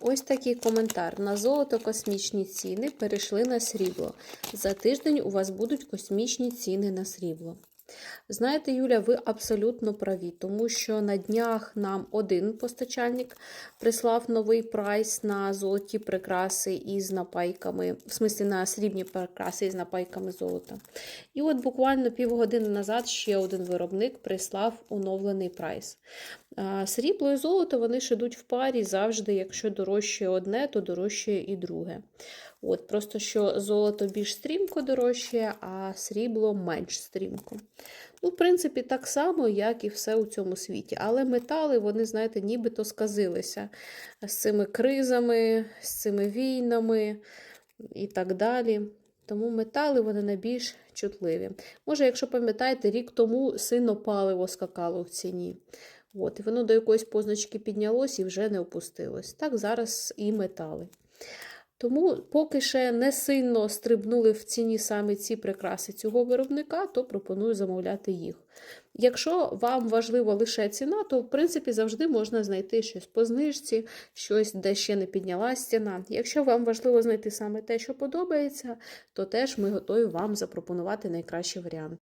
Ось такий коментар. На золото космічні ціни перейшли на срібло. За тиждень у вас будуть космічні ціни на срібло. Знаєте, Юля, ви абсолютно праві, тому що на днях нам один постачальник прислав новий прайс на золоті прикраси із напайками, в смислі на срібні прикраси із напайками золота. І от буквально півгодини назад ще один виробник прислав оновлений прайс. Срібло і золото вони ж ідуть в парі завжди, якщо дорожче одне, то дорожче і друге. От, Просто що золото більш стрімко дорожче, а срібло менш стрімко. Ну, в принципі, так само, як і все у цьому світі. Але метали, вони, знаєте, нібито сказилися з цими кризами, з цими війнами і так далі. Тому метали вони найбільш чутливі. Може, якщо пам'ятаєте, рік тому сильно паливо скакало в ціні. От, і воно до якоїсь позначки піднялось і вже не опустилось. Так зараз і метали. Тому, поки ще не сильно стрибнули в ціні саме ці прикраси цього виробника, то пропоную замовляти їх. Якщо вам важлива лише ціна, то в принципі завжди можна знайти щось по знижці, щось, де ще не піднялась ціна. Якщо вам важливо знайти саме те, що подобається, то теж ми готові вам запропонувати найкращий варіант.